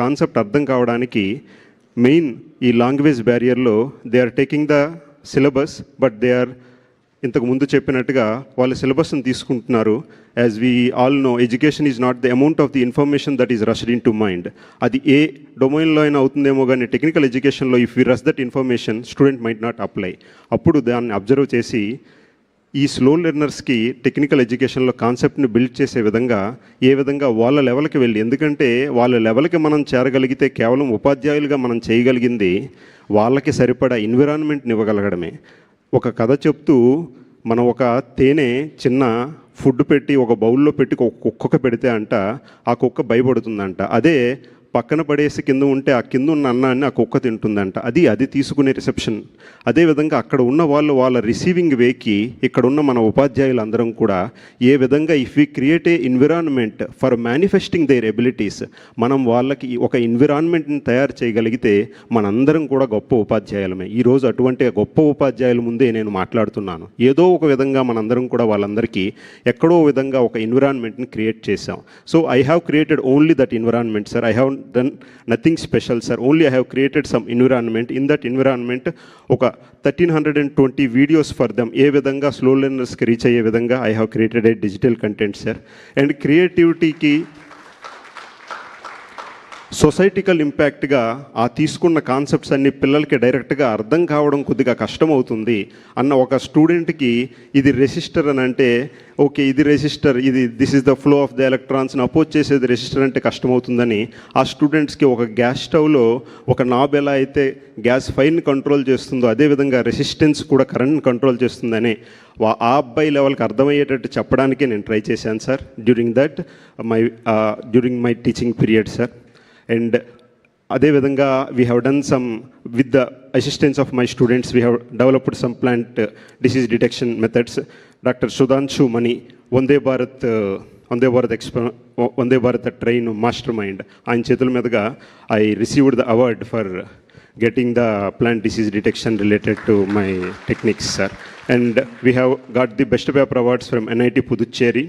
Concept అర్థం కావడానికి main ఈ language బ్యారియర్లో they are taking the syllabus but they are ఇంతకు ముందు చెప్పినట్టుగా వాళ్ళ సిలబస్ని తీసుకుంటున్నారు. As we all know education is not the amount of the information that is rushed in to mind అది ఏ డొమైన్లో అయినా అవుతుందేమో కానీ టెక్నికల్ ఎడ్యుకేషన్లో if you rush that information student might not apply అప్పుడు దాన్ని అబ్జర్వ్ చేసి ఈ స్లో లెర్నర్స్కి టెక్నికల్ ఎడ్యుకేషన్లో కాన్సెప్ట్ని బిల్డ్ చేసే విధంగా ఏ విధంగా వాళ్ళ లెవెల్కి వెళ్ళి ఎందుకంటే వాళ్ళ లెవెల్కి మనం చేరగలిగితే కేవలం ఉపాధ్యాయులుగా మనం చేయగలిగింది వాళ్ళకి సరిపడా ఎన్విరాన్మెంట్ని ఇవ్వగలగడమే. ఒక కథ చెప్తూ మనం ఒక తేనె చిన్న ఫుడ్ పెట్టి ఒక బౌల్లో పెట్టి ఒక కుక్కకు పెడితే అంట ఆ కుక్క భయపడుతుందంట. అదే పక్కన పడేసి కింద ఉంటే ఆ కింద ఉన్న అన్నాన్ని ఆ కుక్క తింటుందంట. అది అది తీసుకునే రిసెప్షన్ అదేవిధంగా అక్కడ ఉన్న వాళ్ళు వాళ్ళ రిసీవింగ్ వేకి ఇక్కడ ఉన్న మన ఉపాధ్యాయులు అందరం కూడా ఏ విధంగా if we create a environment for manifesting their abilities మనం వాళ్ళకి ఒక ఎన్విరాన్మెంట్ని తయారు చేయగలిగితే మనందరం కూడా గొప్ప ఉపాధ్యాయులమే. ఈరోజు అటువంటి గొప్ప ఉపాధ్యాయుల ముందే నేను మాట్లాడుతున్నాను. ఏదో ఒక విధంగా మనందరం కూడా వాళ్ళందరికీ ఎక్కడో విధంగా ఒక ఎన్విరాన్మెంట్ని క్రియేట్ చేశాం. So I have created only that environment sir I have done nothing special sir only I have created some environment in that environment ఒక thirteen hundred and twenty videos for them ఏ విధంగా slow లెర్నర్స్కి reach అయ్యే విధంగా I have created a digital content sir and క్రియేటివిటీకి సొసైటికల్ ఇంపాక్ట్గా ఆ తీసుకున్న concepts అన్ని పిల్లలకి డైరెక్ట్గా అర్థం కావడం కొద్దిగా కష్టమవుతుంది అన్న ఒక స్టూడెంట్కి ఇది రెసిస్టర్ అని అంటే ఓకే ఇది రెసిస్టర్ ఇది this is the flow of the ఎలక్ట్రాన్స్ని oppose చేసేది రెసిస్టర్ అంటే కష్టమవుతుందని ఆ స్టూడెంట్స్కి ఒక గ్యాస్ స్టవ్లో ఒక నాబ్ ఎలా అయితే గ్యాస్ ఫైర్ని కంట్రోల్ చేస్తుందో అదేవిధంగా రెసిస్టెన్స్ కూడా కరెంట్ని కంట్రోల్ చేస్తుందని ఆ అబ్బాయి లెవెల్కి అర్థమయ్యేటట్టు చెప్పడానికి నేను ట్రై చేశాను sir. During that my during my teaching period sir. And అదేవిధంగా we have done some with the assistance of my students we have developed some plant disease detection methods doctor Sudhanshu Mani Vande Bharat Vande Bharat ఎక్స్ప Vande Bharat train mastermind ఆయన చేతుల మీదుగా I received the award for getting the plant disease detection related to my techniques, sir. And we have got the best paper awards from NIT Puducherry.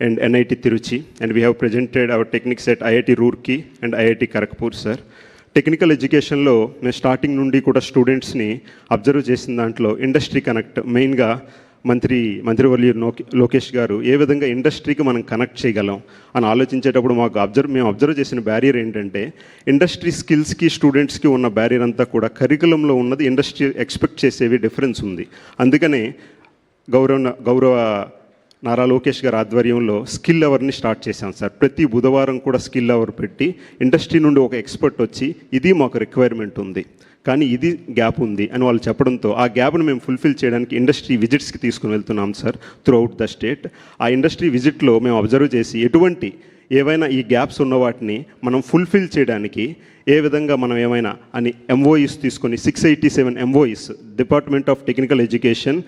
And NIT Tiruchi, and we have presented our techniques at IIT Roorkee and IIT Kharagpur, sir. Technical ఎడ్యుకేషన్లో నేను starting నుండి కూడా స్టూడెంట్స్ని observe చేసిన దాంట్లో industry connect మెయిన్గా మంత్రి మంత్రివర్యులు లోకేష్ గారు ఏ విధంగా ఇండస్ట్రీకి మనం కనెక్ట్ చేయగలం అని ఆలోచించేటప్పుడు మాకు అబ్జర్వ్ మేము అబ్జర్వ్ చేసిన బ్యారియర్ ఏంటంటే ఇండస్ట్రీ స్కిల్స్కి స్టూడెంట్స్కి ఉన్న బ్యారియర్ అంతా కూడా కరికులంలో ఉన్నది ఇండస్ట్రీ ఎక్స్పెక్ట్ చేసేవి డిఫరెన్స్ ఉంది అందుకనే గౌరవ గౌరవ నారా లోకేష్ గారి ఆధ్వర్యంలో స్కిల్ అవర్ని స్టార్ట్ చేశాం సార్. ప్రతి బుధవారం కూడా స్కిల్ అవర్ పెట్టి ఇండస్ట్రీ నుండి ఒక ఎక్స్పర్ట్ వచ్చి ఇది మాకు రిక్వైర్మెంట్ ఉంది. కానీ ఇది గ్యాప్ ఉంది అని వాళ్ళు చెప్పడంతో ఆ గ్యాప్ను మేము ఫుల్ఫిల్ చేయడానికి ఇండస్ట్రీ విజిట్స్కి తీసుకుని వెళ్తున్నాం sir throughout the state. ఆ ఇండస్ట్రీ విజిట్లో మేము అబ్జర్వ్ చేసి ఎటువంటి ఏవైనా ఈ గ్యాప్స్ ఉన్న వాటిని మనం ఫుల్ఫిల్ చేయడానికి ఏ విధంగా మనం ఏమైనా అని ఎంఓఈస్ తీసుకొని six eighty seven MoUs department of technical education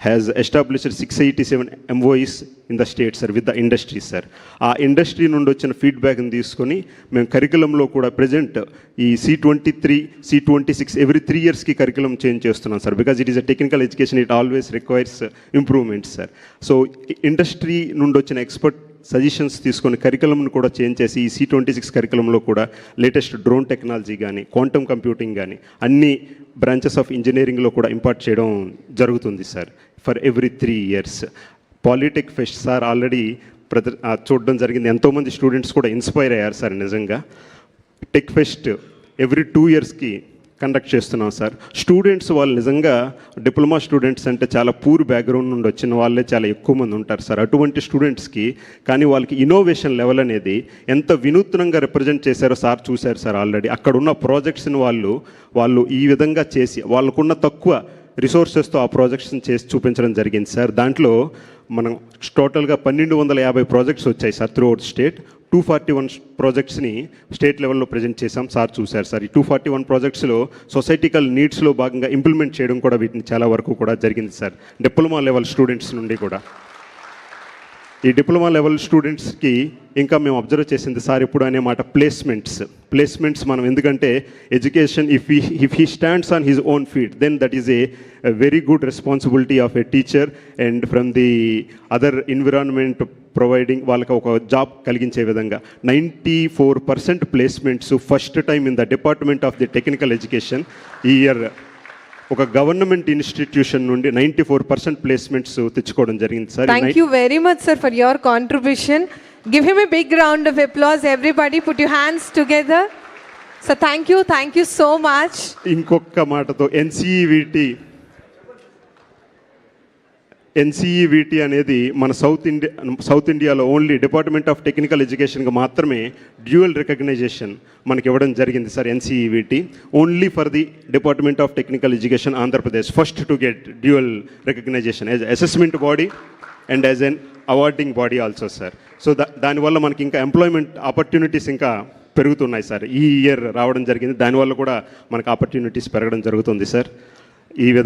has established six eighty seven MoUs in the state sir with the industry sir ఆ ఇండస్ట్రీ నుండి వచ్చిన ఫీడ్బ్యాక్ని తీసుకొని మేము కరికులంలో కూడా ప్రజెంట్ ఈ C twenty three C twenty six every three ఇయర్స్కి కరికులం చేంజ్ చేస్తున్నాం sir because it is a technical education it always requires improvements sir so industry నుండి వచ్చిన ఎక్స్పర్ట్ సజెషన్స్ తీసుకొని కరికులంను కూడా చేంజ్ చేసి ఈ సి ట్వంటీ సిక్స్ కరికులంలో కూడా లేటెస్ట్ డ్రోన్ టెక్నాలజీ కానీ క్వాంటమ్ కంప్యూటింగ్ కానీ అన్ని బ్రాంచెస్ ఆఫ్ ఇంజనీరింగ్లో కూడా ఇంపార్ట్ చేయడం జరుగుతుంది sir for every three years. Polytech fest sir already ప్రద చూడడం జరిగింది. ఎంతోమంది స్టూడెంట్స్ కూడా ఇన్స్పైర్ అయ్యారు సార్ నిజంగా. టెక్ ఫెస్ట్ ఎవ్రీ టూ ఇయర్స్కి కండక్ట్ చేస్తున్నాం సార్ స్టూడెంట్స్ వాళ్ళు నిజంగా డిప్లొమా స్టూడెంట్స్ అంటే చాలా పూర్ బ్యాక్గ్రౌండ్ నుండి వచ్చిన వాళ్ళే చాలా ఎక్కువ మంది ఉంటారు సార్ అటువంటి స్టూడెంట్స్కి కానీ వాళ్ళకి ఇన్నోవేషన్ లెవెల్ అనేది ఎంత వినూత్నంగా రిప్రజెంట్ చేశారో సార్ చూశారు సార్ ఆల్రెడీ అక్కడ ఉన్న ప్రాజెక్ట్స్ని వాళ్ళు వాళ్ళు ఈ విధంగా చేసి వాళ్ళకున్న తక్కువ రిసోర్సెస్తో ఆ ప్రాజెక్ట్స్ని చేసి చూపించడం జరిగింది సార్ దాంట్లో మనం టోటల్గా పన్నెండు వందల యాభై ప్రాజెక్ట్స్ వచ్చాయి sir throughout state two forty one ప్రాజెక్ట్స్ని state లెవెల్లో ప్రజెంట్ చేశాం. సార్ చూశారు. సార్ ఈ టూ ఫార్టీ వన్ ప్రాజెక్ట్స్లో సొసైటికల్ నీడ్స్లో భాగంగా ఇంప్లిమెంట్ చేయడం కూడా వీటిని చాలా వరకు కూడా జరిగింది సార్. డిప్లొమా లెవెల్ స్టూడెంట్స్ నుండి కూడా. ఈ డిప్లొమా లెవెల్ స్టూడెంట్స్కి ఇంకా మేము అబ్జర్వ్ చేసింది సార్ ఇప్పుడు అనే మాట ప్లేస్మెంట్స్ ప్లేస్మెంట్స్ మనం ఎందుకంటే education if he if he stands on his own feet then that is a very good responsibility of a teacher and from the other environment providing వాళ్ళకి ఒక జాబ్ కలిగించే విధంగా. Ninety four percent placements first time in the department of the technical education ఈ year ఒక government institution నుండి ninety four percent placements తెచ్చుకోవడం జరిగింది sir. Thank you very much sir for your contribution give him a big round of applause everybody put you hands together so thank you thank you so much ఇంకొక మాటతో ఎన్సీఈవిటీ NCVT అనేది మన south India south ఇండియాలో only department of technical ఎడ్యుకేషన్కి మాత్రమే dual recognition మనకి ఇవ్వడం జరిగింది sir NCVT only for the department of technical education Andhra Pradesh first to get dual recognition as assessment body and as an awarding body also sir so దా దానివల్ల మనకి ఇంకా employment opportunities ఇంకా పెరుగుతున్నాయి sir ఈ year రావడం జరిగింది. దానివల్ల కూడా మనకు ఆపర్చునిటీస్ పెరగడం జరుగుతుంది సార్ ఈ విధంగా